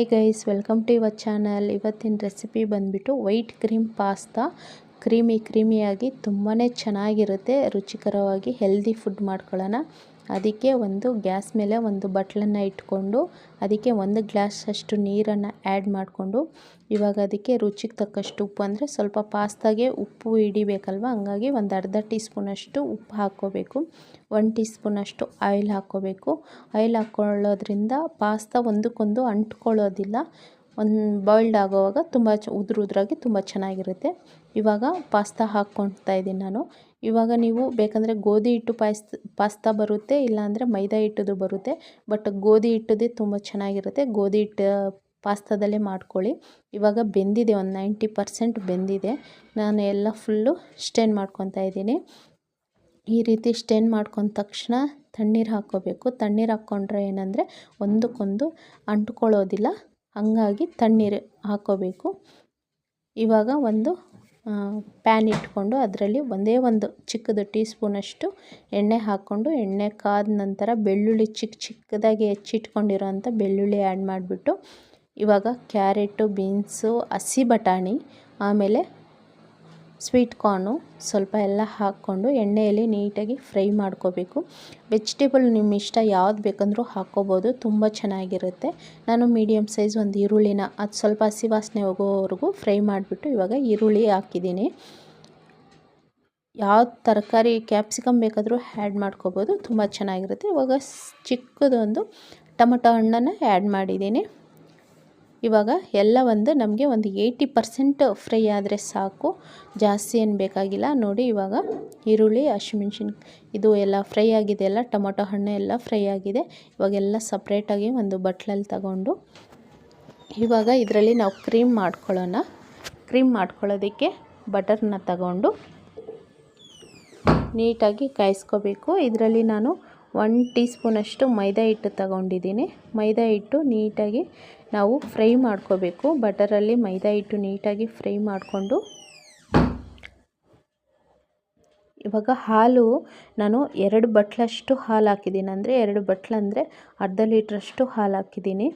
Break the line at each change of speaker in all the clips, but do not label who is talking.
Hi guys welcome to your channel ಇವತ್ತಿನ recipe ಬಂದುಬಿಟ್ಟು white cream pasta creamy ಕ್ರೀಮಿಯಾಗಿ ತುಂಬಾ ಚೆನ್ನಾಗಿರುತ್ತೆ. ರುಚಿಕರವಾಗಿ ಹೆಲ್ದಿ ಫುಡ್ ಮಾಡ್ಕೊಳ್ಳೋಣ. ಅದಕ್ಕೆ ಒಂದು ಗ್ಯಾಸ್ ಮೇಲೆ ಒಂದು ಬಟ್ಲನ್ನು ಇಟ್ಕೊಂಡು ಅದಕ್ಕೆ ಒಂದು ಗ್ಲಾಸ್ ಅಷ್ಟು ನೀರನ್ನು ಆ್ಯಡ್ ಮಾಡಿಕೊಂಡು ಇವಾಗ ಅದಕ್ಕೆ ರುಚಿಗೆ ತಕ್ಕಷ್ಟು ಉಪ್ಪು. ಅಂದರೆ ಸ್ವಲ್ಪ ಪಾಸ್ತಾಗೆ ಉಪ್ಪು ಹಿಡಿಬೇಕಲ್ವ? ಹಂಗಾಗಿ ಒಂದು ಅರ್ಧ ಟೀ ಸ್ಪೂನಷ್ಟು ಉಪ್ಪು ಹಾಕ್ಕೋಬೇಕು. ಒನ್ ಟೀ ಸ್ಪೂನಷ್ಟು ಆಯಿಲ್ ಹಾಕ್ಕೋಬೇಕು. ಆಯಿಲ್ ಹಾಕ್ಕೊಳ್ಳೋದ್ರಿಂದ ಪಾಸ್ತಾ ಒಂದಕ್ಕೊಂದು ಅಂಟ್ಕೊಳ್ಳೋದಿಲ್ಲ. ಒಂದು ಬಾಯ್ಲ್ಡ್ ಆಗೋವಾಗ ತುಂಬ ಉದುರು ಉದುರಾಗಿ ತುಂಬ ಚೆನ್ನಾಗಿರುತ್ತೆ. ಇವಾಗ ಪಾಸ್ತಾ ಹಾಕ್ಕೊಳ್ತಾ ಇದ್ದೀನಿ ನಾನು. ಇವಾಗ ನೀವು ಬೇಕಂದರೆ ಗೋಧಿ ಹಿಟ್ಟು ಪಾಯ್ಸ್, ಪಾಸ್ತಾ ಬರುತ್ತೆ, ಇಲ್ಲಾಂದರೆ ಮೈದಾ ಹಿಟ್ಟದು ಬರುತ್ತೆ. ಬಟ್ ಗೋಧಿ ಹಿಟ್ಟದೇ ತುಂಬ ಚೆನ್ನಾಗಿರುತ್ತೆ. ಗೋಧಿ ಹಿಟ್ಟು ಪಾಸ್ತಾದಲ್ಲೇ ಮಾಡ್ಕೊಳ್ಳಿ. ಇವಾಗ ಬೆಂದಿದೆ, ಒಂದು ನೈಂಟಿ ಪರ್ಸೆಂಟ್ ಬೆಂದಿದೆ. ನಾನು ಎಲ್ಲ ಫುಲ್ಲು ಸ್ಟೇನ್ ಮಾಡ್ಕೊತಾ ಇದ್ದೀನಿ. ಈ ರೀತಿ ಸ್ಟೇನ್ ಮಾಡ್ಕೊಂಡ ತಕ್ಷಣ ತಣ್ಣೀರು ಹಾಕ್ಕೋಬೇಕು. ತಣ್ಣೀರು ಹಾಕ್ಕೊಂಡ್ರೆ ಏನಂದರೆ ಒಂದಕ್ಕೊಂದು ಅಂಟ್ಕೊಳ್ಳೋದಿಲ್ಲ. ಹಾಗಾಗಿ ತಣ್ಣೀರು ಹಾಕ್ಕೋಬೇಕು. ಇವಾಗ ಒಂದು ಪ್ಯಾನ್ ಇಟ್ಕೊಂಡು ಅದರಲ್ಲಿ ಒಂದೇ ಒಂದು ಚಿಕ್ಕದು ಟೀ ಸ್ಪೂನಷ್ಟು ಎಣ್ಣೆ ಹಾಕ್ಕೊಂಡು ಎಣ್ಣೆ ಕಾದ ನಂತರ ಬೆಳ್ಳುಳ್ಳಿ ಚಿಕ್ಕ ಚಿಕ್ಕದಾಗಿ ಹೆಚ್ಚಿಟ್ಕೊಂಡಿರೋಂಥ ಬೆಳ್ಳುಳ್ಳಿ ಆ್ಯಡ್ ಮಾಡಿಬಿಟ್ಟು ಇವಾಗ ಕ್ಯಾರೆಟು ಬೀನ್ಸು ಹಸಿ ಬಟಾಣಿ, ಆಮೇಲೆ ಸ್ವೀಟ್ ಕಾರ್ನು ಸ್ವಲ್ಪ ಎಲ್ಲ ಹಾಕ್ಕೊಂಡು ಎಣ್ಣೆಯಲ್ಲಿ ನೀಟಾಗಿ ಫ್ರೈ ಮಾಡ್ಕೋಬೇಕು. ವೆಜಿಟೇಬಲ್ ನಿಮ್ಮ ಇಷ್ಟ ಯಾವ್ದು ಬೇಕಂದ್ರೂ ಹಾಕ್ಕೋಬೋದು, ತುಂಬ ಚೆನ್ನಾಗಿರುತ್ತೆ. ನಾನು ಮೀಡಿಯಮ್ ಸೈಜ್ ಒಂದು ಈರುಳ್ಳಿನ, ಅದು ಸ್ವಲ್ಪ ಹಸಿ ವಾಸನೆ ಹೋಗೋವರೆಗೂ ಫ್ರೈ ಮಾಡಿಬಿಟ್ಟು ಇವಾಗ ಈರುಳ್ಳಿ ಹಾಕಿದ್ದೀನಿ. ಯಾವ ತರಕಾರಿ ಕ್ಯಾಪ್ಸಿಕಮ್ ಬೇಕಾದರೂ ಆ್ಯಡ್ ಮಾಡ್ಕೋಬೋದು, ತುಂಬ ಚೆನ್ನಾಗಿರುತ್ತೆ. ಇವಾಗ ಚಿಕ್ಕದೊಂದು ಟೊಮೊಟೊ ಹಣ್ಣನ್ನು ಆ್ಯಡ್ ಮಾಡಿದ್ದೀನಿ. ಇವಾಗ ಎಲ್ಲ ಒಂದು ನಮಗೆ ಒಂದು ಏಯ್ಟಿ ಪರ್ಸೆಂಟ್ ಫ್ರೈ ಆದರೆ ಸಾಕು. ಜಾಸ್ತಿ ಏನು ಬೇಕಾಗಿಲ್ಲ. ನೋಡಿ ಇವಾಗ ಈರುಳ್ಳಿ ಹಸಿಮೆಣ್ಸಿನ ಇದು ಎಲ್ಲ ಫ್ರೈ ಆಗಿದೆ ಎಲ್ಲ ಟೊಮೊಟೊ ಹಣ್ಣು ಎಲ್ಲ ಫ್ರೈ ಆಗಿದೆ. ಇವಾಗೆಲ್ಲ ಸಪ್ರೇಟಾಗಿ ಒಂದು ಬಟ್ಲಲ್ಲಿ ತಗೊಂಡು ಇವಾಗ ಇದರಲ್ಲಿ ನಾವು ಕ್ರೀಮ್ ಮಾಡ್ಕೊಳ್ಳೋಣ. ಕ್ರೀಮ್ ಮಾಡ್ಕೊಳ್ಳೋದಕ್ಕೆ ಬಟರ್ನ ತಗೊಂಡು ನೀಟಾಗಿ ಕಾಯಿಸ್ಕೋಬೇಕು. ಇದರಲ್ಲಿ ನಾನು ಒನ್ ಟೀ ಸ್ಪೂನಷ್ಟು ಮೈದಾ ಹಿಟ್ಟು ತಗೊಂಡಿದ್ದೀನಿ. ಮೈದಾ ಹಿಟ್ಟು ನೀಟಾಗಿ ನಾವು ಫ್ರೈ ಮಾಡ್ಕೋಬೇಕು. ಬಟರಲ್ಲಿ ಮೈದಾ ಹಿಟ್ಟು ನೀಟಾಗಿ ಫ್ರೈ ಮಾಡಿಕೊಂಡು ಇವಾಗ ಹಾಲು ನಾನು ಎರಡು ಬಟ್ಲಷ್ಟು ಹಾಲು ಹಾಕಿದ್ದೀನಿ. ಅಂದರೆ ಎರಡು ಬಟ್ಲಂದರೆ ಅರ್ಧ ಲೀಟ್ರಷ್ಟು ಹಾಲು ಹಾಕಿದ್ದೀನಿ.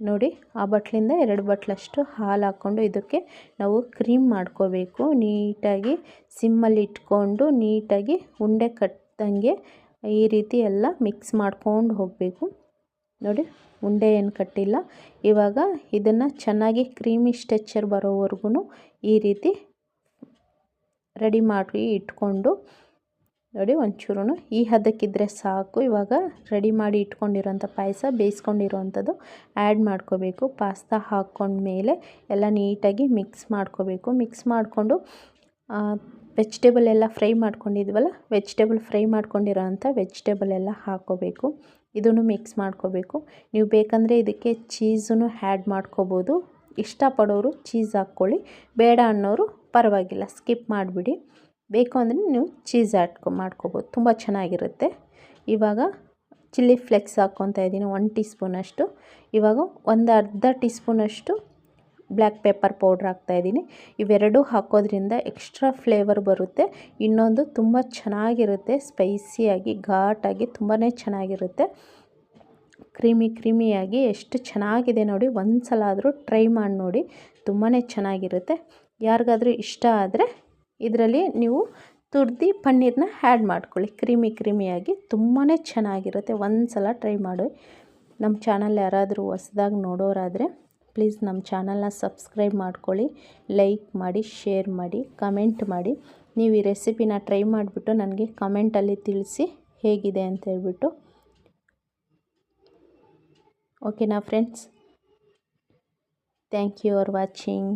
ನೋಡಿ, ಆ ಬಟ್ಲಿಂದ ಎರಡು ಬಟ್ಲಷ್ಟು ಹಾಲು ಹಾಕ್ಕೊಂಡು ಇದಕ್ಕೆ ನಾವು ಕ್ರೀಮ್ ಮಾಡ್ಕೋಬೇಕು. ನೀಟಾಗಿ ಸಿಮ್ಮಲ್ಲಿ ಇಟ್ಕೊಂಡು ನೀಟಾಗಿ ಉಂಡೆ ಕಟ್ಟಂಗೆ ಈ ರೀತಿ ಎಲ್ಲ ಮಿಕ್ಸ್ ಮಾಡ್ಕೊಂಡು ಹೋಗಬೇಕು. ನೋಡಿ, ಉಂಡೆ ಏನು ಕಟ್ಟಿಲ್ಲ. ಇವಾಗ ಇದನ್ನು ಚೆನ್ನಾಗಿ ಕ್ರೀಮಿ ಸ್ಟೆಚ್ಚರ್ ಬರೋವರೆಗೂ ಈ ರೀತಿ ರೆಡಿ ಮಾಡಿ ಇಟ್ಕೊಂಡು, ನೋಡಿ ಒಂಚೂರು ಈ ಹದಕ್ಕಿದ್ರೆ ಸಾಕು. ಇವಾಗ ರೆಡಿ ಮಾಡಿ ಇಟ್ಕೊಂಡಿರೋಂಥ ಪಾಯಸ ಬೇಯಿಸ್ಕೊಂಡಿರೋವಂಥದ್ದು ಆ್ಯಡ್ ಮಾಡ್ಕೋಬೇಕು. ಪಾಸ್ತಾ ಹಾಕ್ಕೊಂಡ್ಮೇಲೆ ಎಲ್ಲ ನೀಟಾಗಿ ಮಿಕ್ಸ್ ಮಾಡ್ಕೋಬೇಕು. ಮಿಕ್ಸ್ ಮಾಡಿಕೊಂಡು ವೆಜಿಟೇಬಲ್ ಎಲ್ಲ ಫ್ರೈ ಮಾಡ್ಕೊಂಡಿದ್ವಲ್ಲ? ವೆಜಿಟೇಬಲ್ ಫ್ರೈ ಮಾಡ್ಕೊಂಡಿರೋ ಅಂಥ ವೆಜಿಟೇಬಲ್ ಎಲ್ಲ ಹಾಕ್ಕೋಬೇಕು ಇದನ್ನು ಮಿಕ್ಸ್ ಮಾಡ್ಕೋಬೇಕು. ನೀವು ಬೇಕಂದರೆ ಇದಕ್ಕೆ ಚೀಸನ್ನು ಆ್ಯಡ್ ಮಾಡ್ಕೋಬೋದು. ಇಷ್ಟಪಡೋರು ಚೀಸ್ ಹಾಕ್ಕೊಳ್ಳಿ. ಬೇಡ ಅನ್ನೋರು ಪರವಾಗಿಲ್ಲ ಸ್ಕಿಪ್ ಮಾಡಿಬಿಡಿ. ಬೇಕು ಅಂದರೆ ನೀವು ಚೀಸ್ ಆ್ಯಡ್ ಮಾಡ್ಕೋಬೋದು. ತುಂಬ ಚೆನ್ನಾಗಿರುತ್ತೆ. ಇವಾಗ ಚಿಲ್ಲಿ ಫ್ಲೆಕ್ಸ್ ಹಾಕ್ಕೊತಾ ಇದ್ದೀನಿ ಒನ್ ಟೀ ಸ್ಪೂನಷ್ಟು ಇವಾಗ ಒಂದು ಅರ್ಧ ಟೀ ಸ್ಪೂನಷ್ಟು ಬ್ಲ್ಯಾಕ್ ಪೆಪ್ಪರ್ ಪೌಡ್ರ್ ಹಾಕ್ತಾಯಿದ್ದೀನಿ ಇವೆರಡೂ ಹಾಕೋದ್ರಿಂದ ಎಕ್ಸ್ಟ್ರಾ ಫ್ಲೇವರ್ ಬರುತ್ತೆ. ಇನ್ನೊಂದು ತುಂಬ ಚೆನ್ನಾಗಿರುತ್ತೆ, ಸ್ಪೈಸಿಯಾಗಿ, ಘಾಟಾಗಿ ತುಂಬಾ ಚೆನ್ನಾಗಿರುತ್ತೆ. ಕ್ರೀಮಿ, ಕ್ರೀಮಿಯಾಗಿ ಎಷ್ಟು ಚೆನ್ನಾಗಿದೆ ನೋಡಿ ಒಂದು ಸಲ ಆದರೂ ಟ್ರೈ ಮಾಡಿ ನೋಡಿ ತುಂಬಾ ಚೆನ್ನಾಗಿರುತ್ತೆ. ಯಾರಿಗಾದರೂ ಇಷ್ಟ ಆದರೆ ಇದರಲ್ಲಿ ನೀವು ತುರ್ದಿ ಪನ್ನೀರನ್ನ ಆ್ಯಡ್ ಮಾಡ್ಕೊಳ್ಳಿ. ಕ್ರೀಮಿ, ಕ್ರೀಮಿಯಾಗಿ ತುಂಬಾ ಚೆನ್ನಾಗಿರುತ್ತೆ. ಒಂದು ಸಲ ಟ್ರೈ ಮಾಡಿ. ನಮ್ಮ ಚಾನಲ್ ಯಾರಾದರೂ ಹೊಸ್ದಾಗಿ ನೋಡೋರಾದರೆ ಪ್ಲೀಸ್ ನಮ್ಮ ಚಾನಲ್ನ ಸಬ್ಸ್ಕ್ರೈಬ್ ಮಾಡ್ಕೊಳ್ಳಿ, ಲೈಕ್ ಮಾಡಿ, ಶೇರ್ ಮಾಡಿ, ಕಮೆಂಟ್ ಮಾಡಿ. ನೀವು ಈ ರೆಸಿಪಿನ ಟ್ರೈ ಮಾಡಿಬಿಟ್ಟು ನನಗೆ ಕಮೆಂಟಲ್ಲಿ ತಿಳಿಸಿ ಹೇಗಿದೆ ಅಂತ ಹೇಳ್ಬಿಟ್ಟು. ಓಕೆನಾ friends, thank you for watching.